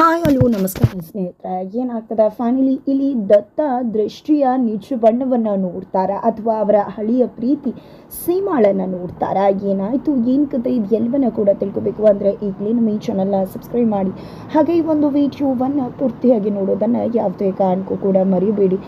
Hi hello ನಮಸ್ಕಾರ ಸ್ನೇಹಿತರೆ. ಏನಾಗ್ತದೆ? ಫೈನಲಿ ಇಲ್ಲಿ ದತ್ತ ದೃಷ್ಟಿಯ ನಿಜ ಬಣ್ಣವನ್ನು ನೋಡ್ತಾರ ಅಥವಾ ಅವರ ಹಳಿಯ ಪ್ರೀತಿ ಸೀಮಾಳನ್ನು ನೋಡ್ತಾರ? ಏನಾಯಿತು? ಏನು ಕತೆ ಇದು? ಎಲ್ಲವನ್ನ ಕೂಡ ತಿಳ್ಕೊಬೇಕು ಅಂದರೆ ಈಗಲೇ ನಮ್ಮ ಈ ಚಾನಲ್ನ ಸಬ್ಸ್ಕ್ರೈಬ್ ಮಾಡಿ. ಹಾಗೆ ಈ ಒಂದು ವಿಡಿಯೋವನ್ನು ಪೂರ್ತಿಯಾಗಿ ನೋಡೋದನ್ನು ಯಾವುದೇ ಕಾರಣಕ್ಕೂ ಕೂಡ ಮರಿಬೇಡಿ.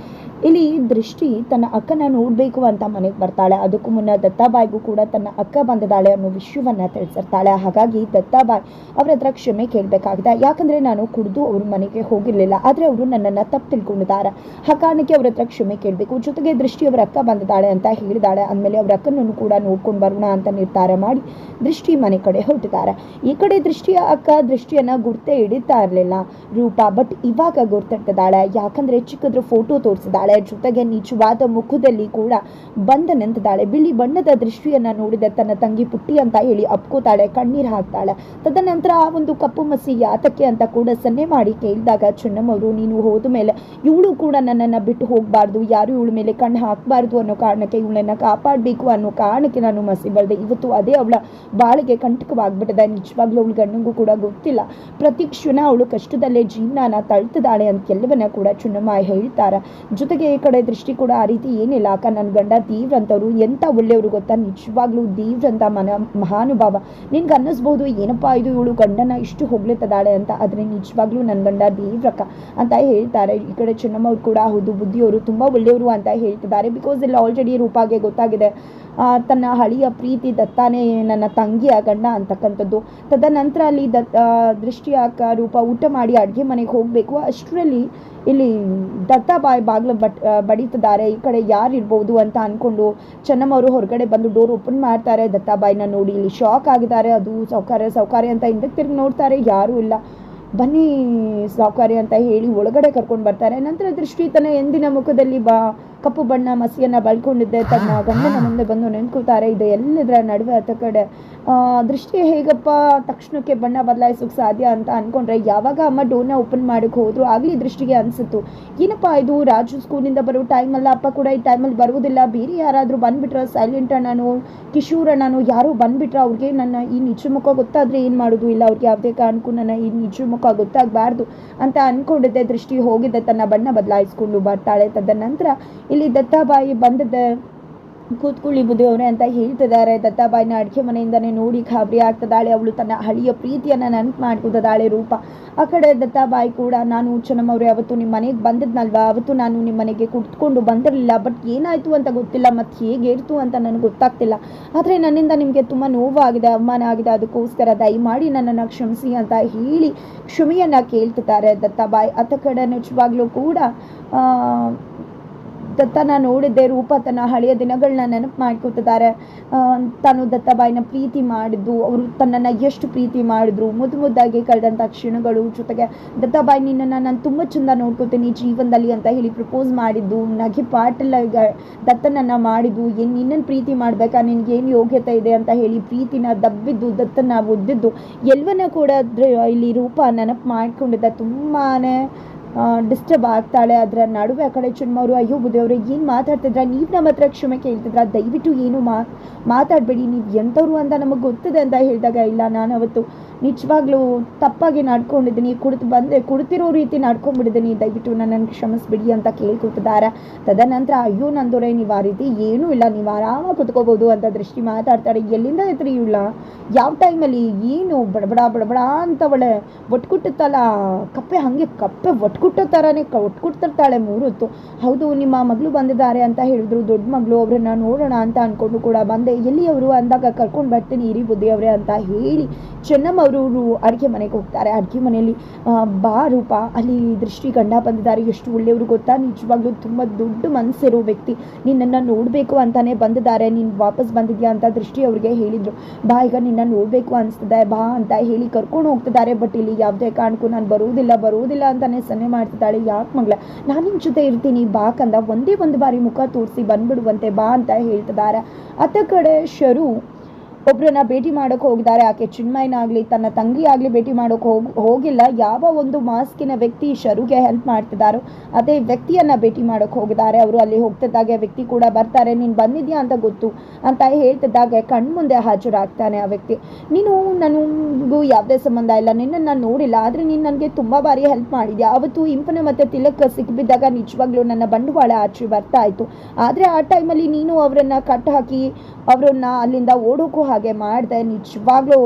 ಇಲ್ಲಿ ದೃಷ್ಟಿ ತನ್ನ ಅಕ್ಕನ ನೋಡಬೇಕು ಅಂತ ಮನೆಗೆ ಬರ್ತಾಳೆ. ಅದಕ್ಕೂ ಮುನ್ನ ದತ್ತಾಬಾಯಿಗೂ ಕೂಡ ತನ್ನ ಅಕ್ಕ ಬಂದಿದ್ದಾಳೆ ಅನ್ನೋ ವಿಷಯವನ್ನ ತಿಳಿಸಿರ್ತಾಳೆ. ಹಾಗಾಗಿ ದತ್ತಾಬಾಯಿ ಅವ್ರ ಹತ್ರ ಕ್ಷಮೆ ಕೇಳಬೇಕಾಗಿದೆ. ಯಾಕಂದ್ರೆ ನಾನು ಕುಡಿದು ಅವ್ರ ಮನೆಗೆ ಹೋಗಿರಲಿಲ್ಲ. ಆದ್ರೆ ಅವರು ನನ್ನನ್ನ ತಪ್ಪು ತಿಳ್ಕೊಂಡಿದ್ದಾರೆ. ಆ ಕಾರಣಕ್ಕೆ ಅವ್ರ ಹತ್ರ ಕ್ಷಮೆ ಕೇಳಬೇಕು. ಜೊತೆಗೆ ದೃಷ್ಟಿ ಅವರ ಅಕ್ಕ ಬಂದಿದ್ದಾಳೆ ಅಂತ ಹೇಳಿದಾಳೆ. ಅಂದಮೇಲೆ ಅವ್ರ ಅಕ್ಕನನ್ನು ಕೂಡ ನೋಡ್ಕೊಂಡು ಬರೋಣ ಅಂತ ನಿರ್ಧಾರ ಮಾಡಿ ದೃಷ್ಟಿ ಮನೆ ಕಡೆ ಹೊರಟಿದ್ದಾರೆ. ಈ ಕಡೆ ದೃಷ್ಟಿಯ ಅಕ್ಕ ದೃಷ್ಟಿಯನ್ನ ಗುರ್ತೇ ಹಿಡಿತಾ ಇರಲಿಲ್ಲ ರೂಪ. ಬಟ್ ಇವಾಗ ಗುರ್ತಿಡ್ತಿದ್ದಾಳೆ ಯಾಕಂದ್ರೆ ಚಿಕ್ಕದ್ರ ಫೋಟೋ ತೋರಿಸಿದಾಳೆ ಜೊತೆಗೆ ನಿಜವಾದ ಮುಖದಲ್ಲಿ ಕೂಡ ಬಂದ ನಿಂತಿದ್ದಾಳೆ. ಬಿಳಿ ಬಣ್ಣದ ದೃಷ್ಟಿಯನ್ನ ನೋಡಿದ ತನ್ನ ತಂಗಿ ಪುಟ್ಟಿ ಅಂತ ಹೇಳಿ ಅಪ್ಕೋತಾಳೆ, ಕಣ್ಣೀರು ಹಾಕ್ತಾಳೆ. ತದನಂತರ ಆ ಒಂದು ಕಪ್ಪು ಮಸಿ ಯಾತಕ್ಕೆ ಅಂತ ಕೂಡ ಸನ್ನೆ ಮಾಡಿ ಕೇಳಿದಾಗ ಚೆನ್ನಮ್ಮವರು ನೀನು ಹೋದ ಮೇಲೆ ಇವಳು ಕೂಡ ನನ್ನನ್ನು ಬಿಟ್ಟು ಹೋಗಬಾರ್ದು. ಯಾರು ಇವಳ ಮೇಲೆ ಕಣ್ಣು ಹಾಕಬಾರ್ದು ಅನ್ನೋ ಕಾರಣಕ್ಕೆ ಇವಳನ್ನ ಕಾಪಾಡಬೇಕು ಅನ್ನೋ ಕಾರಣಕ್ಕೆ ನಾನು ಮಸಿ ಬರೆದೆ. ಇವತ್ತು ಅದೇ ಅವಳ ಬಾಳಿಗೆ ಕಂಟಕವಾಗ್ಬಿಟ್ಟಿದೆ. ನಿಜವಾಗ್ಲೂ ಅವಳ ಗಣ್ಣಿಗೂ ಕೂಡ ಗೊತ್ತಿಲ್ಲ. ಪ್ರತಿ ಕ್ಷಣ ಅವಳು ಕಷ್ಟದಲ್ಲೇ ಜೀವನನ ತಳ್ತಿದ್ದಾಳೆ ಅಂತ ಎಲ್ಲವನ್ನ ಕೂಡ ಚುನ್ನಮ್ಮ ಹೇಳ್ತಾರೆ. ಜೊತೆಗೆ ಈ ಕಡೆ ದೃಷ್ಟಿ ಕೂಡ ಆ ರೀತಿ ಏನಿಲ್ಲ. ಅಕ್ಕ ನನ್ನ ಗಂಡ ತೀವ್ರ ಅಂತವ್ರು ಎಂತ ಒಳ್ಳೆಯವರು ಗೊತ್ತಾ? ನಿಜವಾಗ್ಲೂ ದೇವ್ರಂತ ಮನ ಮಹಾನುಭಾವ. ನಿನ್ಗೆ ಅನ್ನಿಸ್ಬೋದು ಏನಪ್ಪ ಇದು ಇವಳು ಗಂಡನ ಇಷ್ಟು ಹೊಗ್ಲಿತ್ತದಾಳೆ ಅಂತ. ಆದರೆ ನಿಜವಾಗ್ಲೂ ನನ್ನ ಗಂಡ ದೇವ್ರಕ್ಕ ಅಂತ ಹೇಳ್ತಾರೆ. ಈ ಕಡೆ ಚೆನ್ನಮ್ಮ ಅವ್ರು ಕೂಡ ಹೌದು ಬುದ್ಧಿಯವರು ತುಂಬ ಒಳ್ಳೆಯವರು ಅಂತ ಹೇಳ್ತಿದ್ದಾರೆ. ಬಿಕಾಸ್ ಇಲ್ಲಿ ಆಲ್ರೆಡಿ ರೂಪಾಗೆ ಗೊತ್ತಾಗಿದೆ. ತನ್ನ ಹಳಿಯ ಪ್ರೀತಿ ದತ್ತಾನೇ ನನ್ನ ತಂಗಿಯ ಗಂಡ ಅಂತಕ್ಕಂಥದ್ದು. ತದನಂತರ ಅಲ್ಲಿ ದತ್ ಆ, ದೃಷ್ಟಿಯ ರೂಪ ಊಟ ಮಾಡಿ ಅಡುಗೆ ಮನೆಗೆ ಹೋಗಬೇಕು. ಅಷ್ಟರಲ್ಲಿ ಇಲ್ಲಿ ದತ್ತಾಬಾಯಿ ಬಾಗಿಲು ಬಟ್ ಬಡಿತಿದ್ದಾರೆ. ಈ ಕಡೆ ಯಾರು ಇರ್ಬೋದು ಅಂತ ಅಂದ್ಕೊಂಡು ಚೆನ್ನಮ್ಮವರು ಹೊರಗಡೆ ಬಂದು ಡೋರ್ ಓಪನ್ ಮಾಡ್ತಾರೆ. ದತ್ತಾಬಾಯಿನ ನೋಡಿ ಇಲ್ಲಿ ಶಾಕ್ ಆಗಿದ್ದಾರೆ. ಅದು ಸೌಕರ್ಯ ಸೌಕರ್ಯ ಅಂತ ಹಿಂದಕ್ಕೆ ತಿರುಗಿ ನೋಡ್ತಾರೆ. ಯಾರೂ ಇಲ್ಲ. ಬನ್ನಿ ಸೌಕರ್ಯ ಅಂತ ಹೇಳಿ ಒಳಗಡೆ ಕರ್ಕೊಂಡು ಬರ್ತಾರೆ. ನಂತರ ದೃಷ್ಟಿ ತನ್ನ ಎಂದಿನ ಮುಖದಲ್ಲಿ ಬಾ ಕಪ್ಪು ಬಣ್ಣ ಮಸಿಯನ್ನು ಬಳ್ಕೊಂಡಿದ್ದೆ. ತನ್ನ ಗಂಡನ ಮುಂದೆ ಬಂದು ನೆನ್ಕೋತಾರೆ ಇದು ಎಲ್ಲದರ ನಡುವೆ ಆತ ಕಡೆ ದೃಷ್ಟಿ ಹೇಗಪ್ಪ? ತಕ್ಷಣಕ್ಕೆ ಬಣ್ಣ ಬದಲಾಯಿಸೋಕೆ ಸಾಧ್ಯ ಅಂತ ಅಂದ್ಕೊಂಡ್ರೆ ಯಾವಾಗ ಅಮ್ಮ ಡೋರ್ನ ಓಪನ್ ಮಾಡೋಕೆ ಹೋದ್ರು ಆಗಲಿ ದೃಷ್ಟಿಗೆ ಅನಿಸಿತ್ತು. ಏನಪ್ಪ ಇದು? ರಾಜು ಸ್ಕೂಲಿಂದ ಬರೋ ಟೈಮಲ್ಲ ಅಪ್ಪ ಕೂಡ ಈ ಟೈಮಲ್ಲಿ ಬರುವುದಿಲ್ಲ. ಬೇರೆ ಯಾರಾದರೂ ಬಂದುಬಿಟ್ರೆ ಸೈಲೆಂಟ್ ಅಣ್ಣನು, ಕಿಶೋರ್ ಅಣ್ಣನು, ಯಾರೋ ಬಂದುಬಿಟ್ರೆ ಅವ್ರಿಗೆ ನನ್ನ ಈ ನಿಜ ಮುಖ ಗೊತ್ತಾದರೆ ಏನು ಮಾಡೋದು? ಇಲ್ಲ, ಅವ್ರಿಗೆ ಯಾವುದೇ ಕಾರಣಕ್ಕೂ ನನ್ನ ಈ ನಿಜ ಮುಖ ಗೊತ್ತಾಗಬಾರ್ದು ಅಂತ ಅಂದ್ಕೊಂಡಿದ್ದೆ ದೃಷ್ಟಿ ಹೋಗಿದ್ದೆ ತನ್ನ ಬಣ್ಣ ಬದಲಾಯಿಸ್ಕೊಂಡು ಬರ್ತಾಳೆ. ತದನಂತರ ಇಲ್ಲಿ ದತ್ತಾಬಾಯಿ ಬಂದದ್ದೆ ಕೂತ್ಕೊಳ್ಳಿ ಬುದ್ಧಿಯವರೇ ಅಂತ ಹೇಳ್ತಿದ್ದಾರೆ. ದತ್ತಾಬಾಯಿನ ಅಡುಗೆ ಮನೆಯಿಂದನೇ ನೋಡಿ ಖಾಬರಿ ಆಗ್ತದಾಳೆ ಅವಳು ತನ್ನ ಹಳಿಯ ಪ್ರೀತಿಯನ್ನು ನೆನಪು ಮಾಡ್ಕೊತದಾಳೆ ರೂಪ. ಆ ಕಡೆ ದತ್ತಾಬಾಯಿ ಕೂಡ, ನಾನು ಚೆನ್ನಮ್ಮವ್ರೆ ಅವತ್ತು ನಿಮ್ಮ ಮನೆಗೆ ಬಂದಿದ್ನಲ್ವಾ? ಅವತ್ತು ನಾನು ನಿಮ್ಮ ಮನೆಗೆ ಕುತ್ಕೊಂಡು ಬಂದಿರಲಿಲ್ಲ. ಬಟ್ ಏನಾಯಿತು ಅಂತ ಗೊತ್ತಿಲ್ಲ. ಮತ್ತು ಹೇಗೇರ್ತು ಅಂತ ನನಗೆ ಗೊತ್ತಾಗ್ತಿಲ್ಲ. ಆದರೆ ನನ್ನಿಂದ ನಿಮಗೆ ತುಂಬ ನೋವಾಗಿದೆ, ಅವಮಾನ ಆಗಿದೆ. ಅದಕ್ಕೋಸ್ಕರ ದಯಮಾಡಿ ನನ್ನನ್ನು ಕ್ಷಮಿಸಿ ಅಂತ ಹೇಳಿ ಕ್ಷಮೆಯನ್ನು ಕೇಳ್ತಿದ್ದಾರೆ ದತ್ತಾಬಾಯಿ. ಅತ್ತ ಕಡೆ ನಿಜವಾಗ್ಲೂ ಕೂಡ ದತ್ತನ ನೋಡಿದ್ದೆ ರೂಪ ತನ್ನ ಹಳೆಯ ದಿನಗಳನ್ನ ನೆನಪು ಮಾಡ್ಕೊತಿದ್ದಾರೆ ತಾನು ದತ್ತಬಾಯಿನ ಪ್ರೀತಿ ಮಾಡಿದ್ದು, ಅವರು ತನ್ನನ್ನು ಎಷ್ಟು ಪ್ರೀತಿ ಮಾಡಿದ್ರು. ಮುದ್ದು ಮುದ್ದಾಗಿ ಕಳೆದಂಥ ಕ್ಷಣಗಳು ಜೊತೆಗೆ ದತ್ತಬಾಯಿ ನಿನ್ನನ್ನು ನಾನು ತುಂಬ ಚಂದ ನೋಡ್ಕೋತೀನಿ ಜೀವನದಲ್ಲಿ ಅಂತ ಹೇಳಿ ಪ್ರಪೋಸ್ ಮಾಡಿದ್ದು, ನಗೆ ಪಾಟಲ್ಲ ದತ್ತನನ್ನು ಮಾಡಿದ್ದು, ಏನು ನಿನ್ನನ್ನು ಪ್ರೀತಿ ಮಾಡಬೇಕಾ? ನಿನಗೇನು ಯೋಗ್ಯತೆ ಇದೆ ಅಂತ ಹೇಳಿ ಪ್ರೀತಿನ ದಬ್ಬಿದ್ದು, ದತ್ತನ ಒದ್ದಿದ್ದು, ಎಲ್ಲವನ್ನ ಕೂಡ ಇಲ್ಲಿ ರೂಪ ನೆನಪು ಮಾಡ್ಕೊಂಡಿದ್ದ ತುಂಬಾ ಡಿಸ್ಟರ್ಬ್ ಆಗ್ತಾಳೆ. ಅದರ ನಡುವೆ ಆ ಕಡೆ ಚುನ್ಮವರು ಅಯ್ಯೋ ಬುದ್ಧಿಯವ್ರೆ ಏನು ಮಾತಾಡ್ತಿದ್ರ? ನೀವು ನಮ್ಮ ಹತ್ರ ಕ್ಷಮೆ ಕೇಳ್ತಿದ್ರ ದಯವಿಟ್ಟು ಏನು ಮಾ, ಮಾತಾಡಬೇಡಿ. ನೀವು ಎಂಥವ್ರು ಅಂತ ನಮಗೆ ಗೊತ್ತಿದೆ ಅಂತ ಹೇಳಿದಾಗ, ಇಲ್ಲ, ನಾನು ಅವತ್ತು ನಿಜವಾಗ್ಲೂ ತಪ್ಪಾಗಿ ನಡ್ಕೊಂಡಿದ್ದೀನಿ, ಕುಡಿದು ಬಂದೆ, ಕುಡ್ತಿರೋ ರೀತಿ ನಡ್ಕೊಂಡ್ಬಿಡಿದ್ದೀನಿ ದಯವಿಟ್ಟು ನನ್ನನ್ನು ಕ್ಷಮಿಸ್ಬಿಡಿ ಅಂತ ಕೇಳ್ಕೊತಿದ್ದಾರೆ. ತದನಂತರ, ಅಯ್ಯೋ ನಂದೊರೆ, ನೀವು ಆ ರೀತಿ ಏನೂ ಇಲ್ಲ, ನೀವು ಆರಾಮ ಕುತ್ಕೋಬೋದು ಅಂತ ದೃಷ್ಟಿ ಮಾತಾಡ್ತಾರೆ ಎಲ್ಲಿಂದ ಐತ್ರಿ ಇವಳ? ಯಾವ ಟೈಮಲ್ಲಿ? ಏನು? ಬಡಬಡ ಬಡಬಡ ಅಂತ ಅವಳೆ ಒಟ್ಕುಟ್ಟುತ್ತಲ್ಲ, ಕಪ್ಪೆ ಹಾಗೆ ಕಪ್ಪೆ ಒಟ್ಕುಟ್ಟೋ ಥರನೇ ಕ ಒಟ್ಕುಟ್ಟಿರ್ತಾಳೆ ಮೂರೊತ್ತು. ಹೌದು, ನಿಮ್ಮ ಮಗಳು ಬಂದಿದ್ದಾರೆ ಅಂತ ಹೇಳಿದ್ರು. ದೊಡ್ಡ ಮಗಳು, ಅವ್ರನ್ನ ನೋಡೋಣ ಅಂತ ಅಂದ್ಕೊಂಡು ಕೂಡ ಬಂದೆ. ಎಲ್ಲಿ ಅವರು ಅಂದಾಗ, ಕರ್ಕೊಂಡು ಬರ್ತೀನಿ, ಇರಿ ಬುದ್ಧಿ ಅವರೇ ಅಂತ ಹೇಳಿ ಚೆನ್ನಮ್ಮ ಅವರು ಅಡುಗೆ ಮನೆಗೆ ಹೋಗ್ತಾರೆ. ಅಡುಗೆ ಮನೆಯಲ್ಲಿ ಬಾ ರೂಪ ಅಲ್ಲಿ ದೃಷ್ಟಿ ಗಂಡ ಬಂದಿದ್ದಾರೆ. ಎಷ್ಟು ಒಳ್ಳೆಯವರು ಗೊತ್ತಾ? ನಿಜವಾಗ್ಲೂ ತುಂಬ ದೊಡ್ಡ ಮನಸ್ಸಿರೋ ವ್ಯಕ್ತಿ. ನಿನ್ನನ್ನು ನೋಡಬೇಕು ಅಂತಲೇ ಬಂದಿದ್ದಾರೆ. ನೀನು ವಾಪಸ್ ಬಂದಿದ್ಯಾ ಅಂತ ದೃಷ್ಟಿ ಅವ್ರಿಗೆ ಹೇಳಿದರು. ಬಾ, ಈಗ ನಿನ್ನ ನೋಡಬೇಕು ಅನಿಸ್ತದೆ. ಬಾ ಅಂತ ಹೇಳಿ ಕರ್ಕೊಂಡು ಹೋಗ್ತಿದ್ದಾರೆ. ಬಟ್ ಇಲ್ಲಿ ಯಾವುದೇ ಕಾರಣಕ್ಕೂ ನಾನು ಬರುವುದಿಲ್ಲ ಬರುವುದಿಲ್ಲ ಅಂತಲೇ ಸನ್ನೆ ಮಾಡ್ತಿದ್ದಾಳೆ ಯಾಕೆ ಮಗಳ? ನಾನು ನಿನ್ನ ಜೊತೆ ಇರ್ತೀನಿ. ಬಾ ಕಂದ. ಒಂದೇ ಒಂದು ಬಾರಿ ಮುಖ ತೋರಿಸಿ ಬಂದ್ಬಿಡುವಂತೆ ಬಾ ಅಂತ ಹೇಳ್ತಿದ್ದಾರೆ. ಅತ್ತ ಕಡೆ ಶರು ಒಬ್ಬರನ್ನ ಭೇಟಿ ಮಾಡೋಕೆ ಹೋಗಿದ್ದಾರೆ. ಆಕೆ ಚಿನ್ಮಯನಾಗಲಿ, ತನ್ನ ತಂಗಿ ಆಗಲಿ ಭೇಟಿ ಮಾಡೋಕೆ ಹೋಗ್, ಹೋಗಿಲ್ಲ. ಯಾವ ಒಂದು ಮಾಸ್ಕಿನ ವ್ಯಕ್ತಿ ಶರುಗೆ ಹೆಲ್ಪ್ ಮಾಡ್ತಿದ್ದಾರೋ, ಅದೇ ವ್ಯಕ್ತಿಯನ್ನು ಭೇಟಿ ಮಾಡೋಕೆ ಹೋಗಿದ್ದಾರೆ. ಅವರು ಅಲ್ಲಿ ಹೋಗ್ತಿದ್ದಾಗೆ ವ್ಯಕ್ತಿ ಕೂಡ ಬರ್ತಾರೆ. ನೀನು ಬಂದಿದ್ಯಾ ಅಂತ ಗೊತ್ತು ಅಂತ ಹೇಳ್ತಿದ್ದಾಗೆ ಕಣ್ಮುಂದೆ ಹಾಜರಾಗ್ತಾನೆ ಆ ವ್ಯಕ್ತಿ. ನೀನು ನನಗೂ ಯಾವುದೇ ಸಂಬಂಧ ಇಲ್ಲ. ನಿನ್ನನ್ನು ನಾನು ನೋಡಿಲ್ಲ. ಆದರೆ ನೀನು ನನಗೆ ತುಂಬ ಬಾರಿ ಹೆಲ್ಪ್ ಮಾಡಿದ್ಯಾ. ಅವತ್ತು ಇಂಪನ ಮತ್ತು ತಿಲಕ್ ಸಿಕ್ಕಿಬಿದ್ದಾಗ ನಿಜವಾಗ್ಲೂ ನನ್ನ ಬಂಡವಾಳ ಆಚೆ ಬರ್ತಾ ಇತ್ತು. ಆದರೆ ಆ ಟೈಮಲ್ಲಿ ನೀನು ಅವರನ್ನು ಕಟ್ ಹಾಕಿ, ಅವರನ್ನ ಅಲ್ಲಿಂದ ಓಡೋಕ್ಕೂ ಹಾಗೆ ಮಾಡಿದೆ, ನಿಜವಾಗ್ಲೂ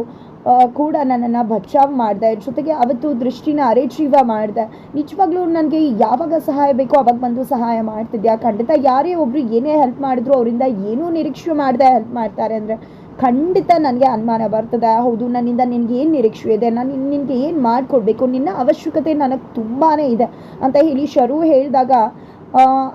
ಕೂಡ ನನ್ನನ್ನು ಬಚಾವ್ ಮಾಡಿದೆ. ಜೊತೆಗೆ ಅವತ್ತು ದೃಷ್ಟಿನ ಅರೆಜೀವ ಮಾಡಿದೆ. ನಿಜವಾಗ್ಲೂ ನನಗೆ ಯಾವಾಗ ಸಹಾಯ ಬೇಕೋ ಅವಾಗ ಬಂದು ಸಹಾಯ ಮಾಡ್ತಿದ್ಯಾ? ಖಂಡಿತ ಯಾರೇ ಒಬ್ರು ಏನೇ ಹೆಲ್ಪ್ ಮಾಡಿದ್ರು ಅವರಿಂದ ಏನೂ ನಿರೀಕ್ಷೆ ಮಾಡದೆ ಹೆಲ್ಪ್ ಮಾಡ್ತಾರೆ ಅಂದರೆ ಖಂಡಿತ ನನಗೆ ಅನುಮಾನ ಬರ್ತದೆ. ಹೌದು, ನನ್ನಿಂದ ನಿನಗೆ ಏನು ನಿರೀಕ್ಷೆ ಇದೆ? ನಾನು ನಿನಗೆ ಏನು ಮಾಡಿಕೊಡ್ಬೇಕು? ನಿನ್ನ ಅವಶ್ಯಕತೆ ನನಗೆ ತುಂಬಾ ಇದೆ ಅಂತ ಹೇಳಿ ಶರು ಹೇಳಿದಾಗ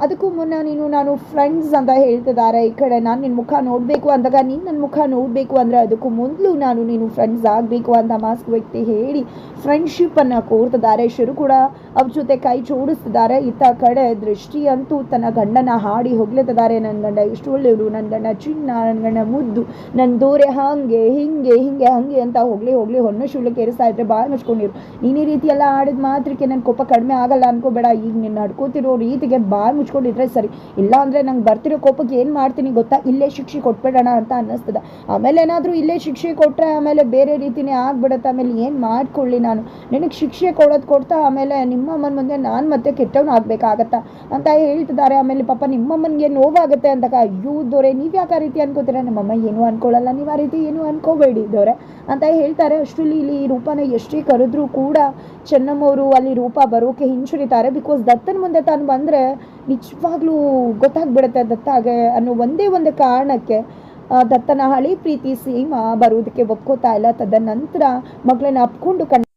ಅದಕ್ಕೂ ಮುನ್ನ ನೀನು, ನಾನು ಫ್ರೆಂಡ್ಸ್ ಅಂತ ಹೇಳ್ತಿದ್ದಾರೆ ಈ ಕಡೆ. ನಾನು ನಿನ್ನ ಮುಖ ನೋಡಬೇಕು ಅಂದಾಗ ನೀನು ನನ್ನ ಮುಖ ನೋಡಬೇಕು ಅಂದರೆ ಅದಕ್ಕೂ ಮೊದಲು ನಾನು ನೀನು ಫ್ರೆಂಡ್ಸ್ ಆಗಬೇಕು ಅಂತ ಮಾಸ್ಕ್ ವ್ಯಕ್ತಿ ಹೇಳಿ ಫ್ರೆಂಡ್ಶಿಪ್ಪನ್ನು ಕೋರ್ತಿದ್ದಾರೆ. ಶುರು ಕೂಡ ಅವ್ರ ಜೊತೆ ಕೈ ಜೋಡಿಸ್ತಿದ್ದಾರೆ. ಇತ್ತ ಕಡೆ ದೃಷ್ಟಿ ಅಂತೂ ತನ್ನ ಗಂಡನ ಹಾಡಿ ಹೊಗ್ಲತ್ತಿದ್ದಾರೆ ನನ್ನ ಗಂಡ ಎಷ್ಟು ಒಳ್ಳೆಯವರು ನನ್ನ ಗಂಡ ಚಿನ್ನ ನನ್ನ ಗಂಡ ಮುದ್ದು ನನ್ನ ದೋರೆ ಹಾಗೆ, ಹಿಂಗೆ ಹಿಂಗೆ, ಹಾಗೆ ಅಂತ ಹೋಗಲಿ ಹೋಗಲಿ, ಹೊನ್ನ ಶುಳ್ಳು ಕೇರಿಸ್ತಾ ಇದ್ರೆ ಭಾಳ ಮುಚ್ಕೊಂಡಿರು. ನೀನು ಈ ರೀತಿ ಆಡಿದ ಮಾತ್ರಕ್ಕೆ ನನ್ನ ಕೋಪ ಕಡಿಮೆ ಆಗಲ್ಲ ಅನ್ಕೋಬೇಡ. ಈಗ ನಿನ್ನ ನಡ್ಕೋತಿರೋ ರೀತಿಗೆ ಬಾಯಿ ಮುಚ್ಕೊಂಡಿದ್ರೆ ಸರಿ. ಇಲ್ಲ ಅಂದರೆ ನಂಗೆ ಬರ್ತಿರೋ ಕೋಪಕ್ಕೆ ಏನು ಮಾಡ್ತೀನಿ ಗೊತ್ತಾ? ಇಲ್ಲೇ ಶಿಕ್ಷೆ ಕೊಟ್ಬಿಡೋಣ ಅಂತ ಅನ್ನಿಸ್ತದೆ. ಆಮೇಲೆ ಏನಾದರೂ ಇಲ್ಲೇ ಶಿಕ್ಷೆ ಕೊಟ್ಟರೆ ಆಮೇಲೆ ಬೇರೆ ರೀತಿನೇ ಆಗ್ಬಿಡುತ್ತೆ. ಆಮೇಲೆ ಏನು ಮಾಡ್ಕೊಳ್ಳಿ ನಾನು? ನಿನಗೆ ಶಿಕ್ಷೆ ಕೊಡೋದು ಕೊಡ್ತಾ ಆಮೇಲೆ ನಿಮ್ಮಮ್ಮನ ಮುಂದೆ ನಾನು ಮತ್ತೆ ಕೆಟ್ಟವನು ಆಗಬೇಕಾಗತ್ತಾ? ಅಂತ ಹೇಳ್ತಿದ್ದಾರೆ. ಆಮೇಲೆ ಪಾಪ ನಿಮ್ಮಮ್ಮನಿಗೆ ನೋವಾಗುತ್ತೆ ಅಂತ ಅಯ್ಯೋ ದೊರೆ, ನೀವು ಯಾಕೆ ರೀತಿ ಅನ್ಕೋತೀರ? ನಮ್ಮಮ್ಮ ಏನೂ ಅನ್ಕೊಳ್ಳಲ್ಲ ನೀವು ಆ ರೀತಿ ಏನೂ ಅನ್ಕೋಬೇಡಿ ದೊರೆ ಅಂತ ಹೇಳ್ತಾರೆ. ಅಷ್ಟರಲ್ಲಿ ಇಲ್ಲಿ ಈ ರೂಪನ ಎಷ್ಟೇ ಕರೆದ್ರೂ ಕೂಡ ಚೆನ್ನಮ್ಮವರು ಅಲ್ಲಿ ರೂಪ ಬರೋಕೆ ಹಿಂಚುರಿತಾರೆ ಬಿಕಾಸ್ ದತ್ತನ ಮುಂದೆ ತಾನು ಬಂದರೆ ನಿಜವಾಗ್ಲೂ ಗೊತ್ತಾಗ್ಬಿಡುತ್ತೆ ದತ್ತಾಗೆ ಅನ್ನೋ ಒಂದೇ ಒಂದು ಕಾರಣಕ್ಕೆ ದತ್ತನ ಹಳಿ ಪ್ರೀತಿ ಸೀಮಾ ಬರುವುದಕ್ಕೆ ಒಪ್ಕೋತಾ ಇಲ್ಲ. ತದನಂತರ ಮಗಳನ್ನ ಅಪ್ಕೊಂಡು ಕಣ್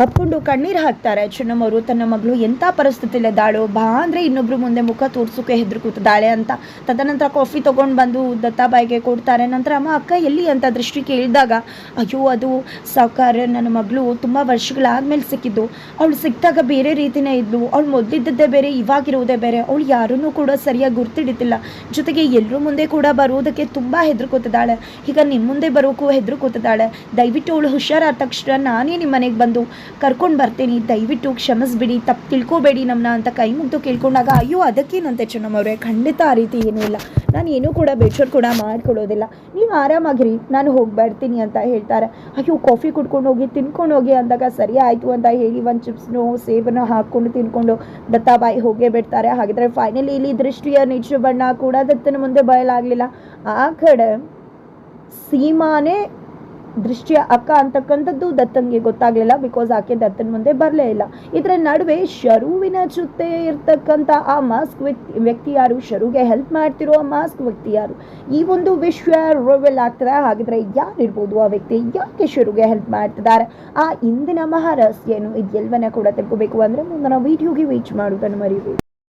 ಅಪ್ಕೊಂಡು ಕಣ್ಣೀರು ಹಾಕ್ತಾರೆ. ಚೆನ್ನಮ್ಮವರು ತನ್ನ ಮಗಳು ಎಂಥ ಪರಿಸ್ಥಿತಿಲಿದ್ದಾಳು ಬಾ ಅಂದರೆ ಇನ್ನೊಬ್ಬರು ಮುಂದೆ ಮುಖ ತೋರ್ಸೋಕೆ ಹೆದ್ರು ಕೂತಿದ್ದಾಳೆ ಅಂತ. ತದನಂತರ ಕಾಫಿ ತೊಗೊಂಡು ಬಂದು ದತ್ತಾಬಾಯಿಗೆ ಕೊಡ್ತಾರೆ. ನಂತರ ಅಮ್ಮ, ಅಕ್ಕ, ಎಲ್ಲಿ? ಅಂತ ದೃಷ್ಟಿ ಕೇಳಿದಾಗ, ಅಯ್ಯೋ, ಅದು ಸಾವುಕಾರ ನನ್ನ ಮಗಳು ತುಂಬ ವರ್ಷಗಳಾದ್ಮೇಲೆ ಸಿಕ್ಕಿದ್ದು. ಅವಳು ಸಿಕ್ಕಿದಾಗ ಬೇರೆ ರೀತಿನೇ ಇದ್ಲು. ಅವಳು ಮೊದಲಿದ್ದದ್ದೇ ಬೇರೆ, ಇವಾಗಿರುವುದೇ ಬೇರೆ. ಅವಳು ಯಾರನ್ನೂ ಕೂಡ ಸರಿಯಾಗಿ ಗುರ್ತಿಡಿತಿಲ್ಲ ಜೊತೆಗೆ ಎಲ್ಲರೂ ಮುಂದೆ ಕೂಡ ಬರುವುದಕ್ಕೆ ತುಂಬ ಹೆದರ್ಕೋತಿದ್ದಾಳೆ. ಈಗ ನಿಮ್ಮ ಮುಂದೆ ಬರೋಕ್ಕೂ ಹೆದರ್ಕೋತಿದ್ದಾಳೆ. ದಯವಿಟ್ಟು ಅವಳು ಹುಷಾರಾದ ತಕ್ಷಣ ನಾನೇ ನಿಮ್ಮ ಮನೆಗೆ ಬಂದು ಕರ್ಕೊಂಡು ಬರ್ತೀನಿ, ದಯವಿಟ್ಟು ಕ್ಷಮಿಸ್ಬಿಡಿ, ತಪ್ಪು ತಿಳ್ಕೊಬೇಡಿ ನಮ್ಮನ್ನ ಅಂತ ಕೈ ಮುಗ್ದು ಕೇಳ್ಕೊಂಡಾಗ, ಅಯ್ಯೋ, ಅದಕ್ಕೇನಂತೆ ಚೆನ್ನಮ್ಮವ್ರೆ ಖಂಡಿತ ಆ ರೀತಿ ಏನೂ ಇಲ್ಲ. ನಾನು ಏನೂ ಕೂಡ ಬೇಜಾರು ಕೂಡ ಮಾಡ್ಕೊಳ್ಳೋದಿಲ್ಲ. ನೀವು ಆರಾಮಾಗಿರಿ, ನಾನು ಹೋಗಿ ಬರ್ತೀನಿ ಅಂತ ಹೇಳ್ತಾರೆ. ಅಯ್ಯೋ ಕಾಫಿ ಕುಡ್ಕೊಂಡು ಹೋಗಿ, ತಿನ್ಕೊಂಡು ಹೋಗಿ ಅಂದಾಗ ಸರಿ ಆಯಿತು ಅಂತ ಹೇಳಿ ಒಂದು ಚಿಪ್ಸ್ನೂ ಸೇಬನ್ನು ಹಾಕ್ಕೊಂಡು ತಿನ್ಕೊಂಡು ದತ್ತಾಬಾಯಿ ಹೋಗೇ ಬಿಡ್ತಾರೆ. ಹಾಗಿದ್ರೆ ಫೈನಲಿ ಇಲ್ಲಿ ದೃಷ್ಟಿಯ ನಿಜ ಬಣ್ಣ ಕೂಡ ದತ್ತನ ಮುಂದೆ ಬಯಲಾಗಲಿಲ್ಲ. ಆ ಕಡೆ ಸೀಮಾನೇ ದೃಷ್ಟಿಯ ಅಕ್ಕ ಅಂತಕ್ಕಂಥದ್ದು ದತ್ತನ್ಗೆ ಗೊತ್ತಾಗ್ಲಿಲ್ಲ ಬಿಕಾಸ್ ಆಕೆ ದತ್ತನ ಮುಂದೆ ಬರಲೇ ಇಲ್ಲ. ಇದರ ನಡುವೆ ಶರುವಿನ ಜೊತೆ ಇರ್ತಕ್ಕಂಥ ಆ ಮಾಸ್ಕ್ ವ್ಯಕ್ತಿ ಯಾರು? ಶರುಗೆ ಹೆಲ್ಪ್ ಮಾಡ್ತಿರೋ ಆ ಮಾಸ್ಕ್ ವ್ಯಕ್ತಿ ಯಾರು? ಈ ಒಂದು ವಿಶ್ವ ರೋವೆಲ್ ಆಗ್ತದೆ? ಹಾಗಿದ್ರೆ ಯಾರಿರ್ಬೋದು ಆ ವ್ಯಕ್ತಿ? ಯಾಕೆ ಶರುಗೆ ಹೆಲ್ಪ್ ಮಾಡ್ತಿದ್ದಾರೆ? ಆ ಇಂದಿನ ಮಹಾರಹಸ್ಯ ಏನು? ಇದೆಲ್ಲವನ್ನ ಕೂಡ ತಿಳ್ಕೋಬೇಕು ಅಂದ್ರೆ ಮುಂದಿನ ವಿಡಿಯೋಗೆ ವೀಚ್ ಮಾಡುವುದನ್ನು ಮರಿಬೇಡಿ